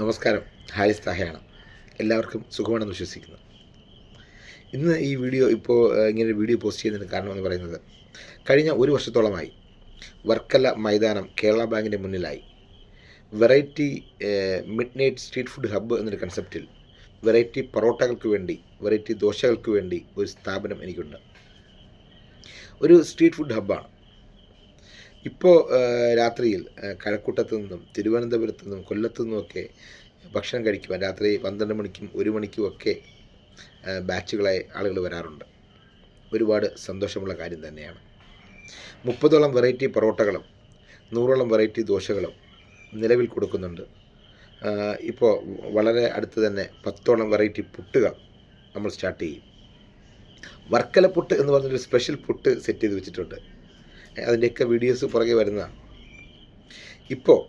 നമസ്കാരം. ഹായ് താഹയാണ് എല്ലാവർക്കും സുഖമാണെന്ന് വിശ്വസിക്കുന്നു. ഇന്ന് ഈ വീഡിയോ ഇപ്പോൾ ഇങ്ങനെ വീഡിയോ പോസ്റ്റ് ചെയ്യുന്നതിന് കാരണമെന്ന് പറയുന്നത് കഴിഞ്ഞ ഒരു വർഷത്തോളമായി വർക്കല മൈതാനം കേരള ബാങ്കിന്റെ മുന്നിലായി. Variety midnight street food hub എന്നൊരു കൺസെപ്റ്റിൽ വെറൈറ്റി പൊറോട്ടകൾക്ക് വേണ്ടി വെറൈറ്റി ദോശകൾക്ക് വേണ്ടി ഒരു സ്ഥാപനം എനിക്കുണ്ട്. ഒരു സ്ട്രീറ്റ് ഫുഡ് ഹബ്ബാണ്. ഇപ്പോൾ രാത്രിയിൽ കഴക്കൂട്ടത്തു നിന്നും തിരുവനന്തപുരത്തു നിന്നും കൊല്ലത്തു നിന്നുമൊക്കെ ഭക്ഷണം കഴിക്കുവാൻ രാത്രി പന്ത്രണ്ട് മണിക്കും ഒരു മണിക്കും ഒക്കെ ബാച്ചുകളായി ആളുകൾ വരാറുണ്ട്. ഒരുപാട് സന്തോഷമുള്ള കാര്യം തന്നെയാണ്. മുപ്പതോളം വെറൈറ്റി പൊറോട്ടകളും നൂറോളം വെറൈറ്റി ദോശകളും നിലവിൽ കൊടുക്കുന്നുണ്ട്. ഇപ്പോൾ വളരെ അടുത്ത് തന്നെ പത്തോളം വെറൈറ്റി പുട്ടുകൾ നമ്മൾ സ്റ്റാർട്ട് ചെയ്യും. വർക്കല പുട്ട് എന്ന് പറഞ്ഞൊരു സ്പെഷ്യൽ പുട്ട് സെറ്റ് ചെയ്ത് വെച്ചിട്ടുണ്ട്. അതിന്റെയൊക്കെ വീഡിയോസ് പുറകെ വരുന്നതാണ്. ഇപ്പോൾ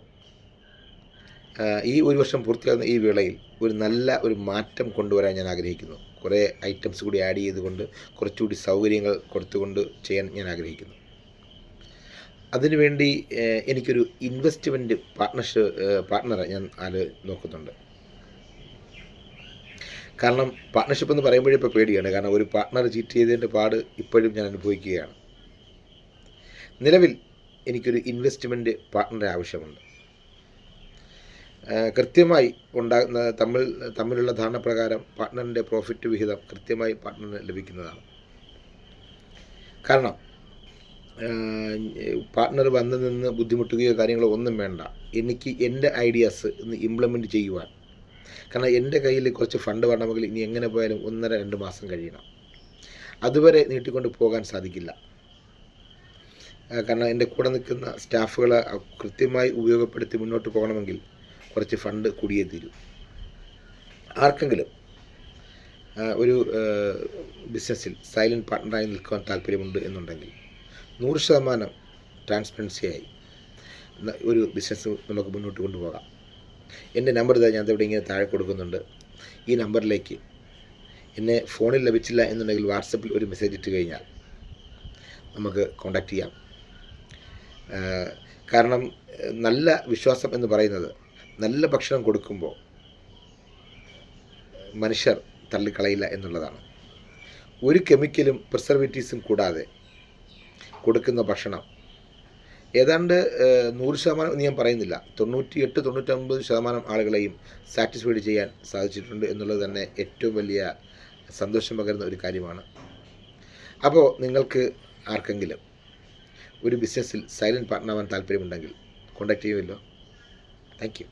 ഈ ഒരു വർഷം പൂർത്തിയാകുന്ന ഈ വേളയിൽ ഒരു നല്ല ഒരു മാറ്റം കൊണ്ടുവരാൻ ഞാൻ ആഗ്രഹിക്കുന്നു. കുറേ ഐറ്റംസ് കൂടി ആഡ് ചെയ്തുകൊണ്ട് കുറച്ചുകൂടി സൗകര്യങ്ങൾ കൊടുത്തുകൊണ്ട് ചെയ്യാൻ ഞാൻ ആഗ്രഹിക്കുന്നു. അതിനുവേണ്ടി എനിക്കൊരു ഇൻവെസ്റ്റ്മെന്റ് പാർട്ട്ണർഷിപ്പ് പാർട്ട്ണറെ ഞാൻ ആൽ നോക്കുന്നുണ്ട്. കാരണം പാർട്ട്ണർഷിപ്പ് എന്ന് പറയുമ്പോഴേ ഇപ്പോൾ പേടിയാണ്. കാരണം ഒരു പാർട്ട്ണർ ചീറ്റ് ചെയ്തതിന്റെ പാട് ഇപ്പോഴും ഞാൻ അനുഭവിക്കുകയാണ്. നിലവിൽ എനിക്കൊരു ഇൻവെസ്റ്റ്മെന്റ് പാർട്ട്ണറെ ആവശ്യമുണ്ട്. കൃത്യമായി ഉണ്ടാകുന്ന തമ്മിൽ തമ്മിലുള്ള ധാരണ പ്രകാരം പാർട്ട്ണറിന്റെ പ്രോഫിറ്റ് വിഹിതം കൃത്യമായി പാർട്ട്ണറിന് ലഭിക്കുന്നതാണ്. കാരണം പാർട്ണർ വന്ന് നിന്ന് ബുദ്ധിമുട്ടുകയോ കാര്യങ്ങളോ ഒന്നും വേണ്ട. എനിക്ക് എന്റെ ഐഡിയാസ് ഇന്ന് ഇംപ്ലിമെന്റ് ചെയ്യുവാൻ. കാരണം എന്റെ കയ്യിൽ കുറച്ച് ഫണ്ട് വേണമെങ്കിൽ ഇനി എങ്ങനെ പോയാലും ഒന്നര രണ്ട് മാസം കഴിയണം. അതുവരെ നീട്ടിക്കൊണ്ട് പോകാൻ സാധിക്കില്ല. കാരണം എന്റെ കൂടെ നിൽക്കുന്ന സ്റ്റാഫുകളെ കൃത്യമായി ഉപയോഗപ്പെടുത്തി മുന്നോട്ട് പോകണമെങ്കിൽ കുറച്ച് ഫണ്ട് കൂടിയേ തീരൂ. ആർക്കെങ്കിലും ഒരു ബിസിനസ്സിൽ സൈലന്റ് പാർട്ട്ണറായി നിൽക്കുവാൻ താല്പര്യമുണ്ട് എന്നുണ്ടെങ്കിൽ നൂറ് ശതമാനം ട്രാൻസ്പെറൻസിയായി ഒരു ബിസിനസ് നമുക്ക് മുന്നോട്ട് കൊണ്ടുപോകാം. എന്റെ നമ്പർ ഇതാ ഞാൻ ഇവിടെ ഇങ്ങനെ താഴെ കൊടുക്കുന്നുണ്ട്. ഈ നമ്പറിലേക്ക് എന്നെ ഫോണിൽ ലഭിച്ചില്ല എന്നുണ്ടെങ്കിൽ വാട്സപ്പിൽ ഒരു മെസ്സേജ് ഇട്ട് കഴിഞ്ഞാൽ നമുക്ക് കോണ്ടാക്ട് ചെയ്യാം. കാരണം നല്ല വിശ്വാസം എന്ന് പറയുന്നത് നല്ല ഭക്ഷണം കൊടുക്കുമ്പോൾ മനുഷ്യർ തള്ളിക്കളയില്ല എന്നുള്ളതാണ്. ഒരു കെമിക്കലും പ്രിസർവേറ്റീവ്സും കൂടാതെ കൊടുക്കുന്ന ഭക്ഷണം ഏതാണ്ട് നൂറ് ശതമാനം ഞാൻ പറയുന്നില്ല തൊണ്ണൂറ്റി എട്ട് തൊണ്ണൂറ്റൊമ്പത് ശതമാനം ആളുകളെയും സാറ്റിസ്ഫൈഡ് ചെയ്യാൻ സാധിച്ചിട്ടുണ്ട് എന്നുള്ളത് തന്നെ ഏറ്റവും വലിയ സന്തോഷം പകരുന്ന ഒരു കാര്യമാണ്. അപ്പോൾ നിങ്ങൾക്ക് ആർക്കെങ്കിലും ഒരു ബിസിനസ്സിൽ സൈലന്റ് പാർട്ട്ണർ ആവാൻ താല്പര്യമുണ്ടെങ്കിൽ കോണ്ടാക്ട് ചെയ്യുമല്ലോ. Thank you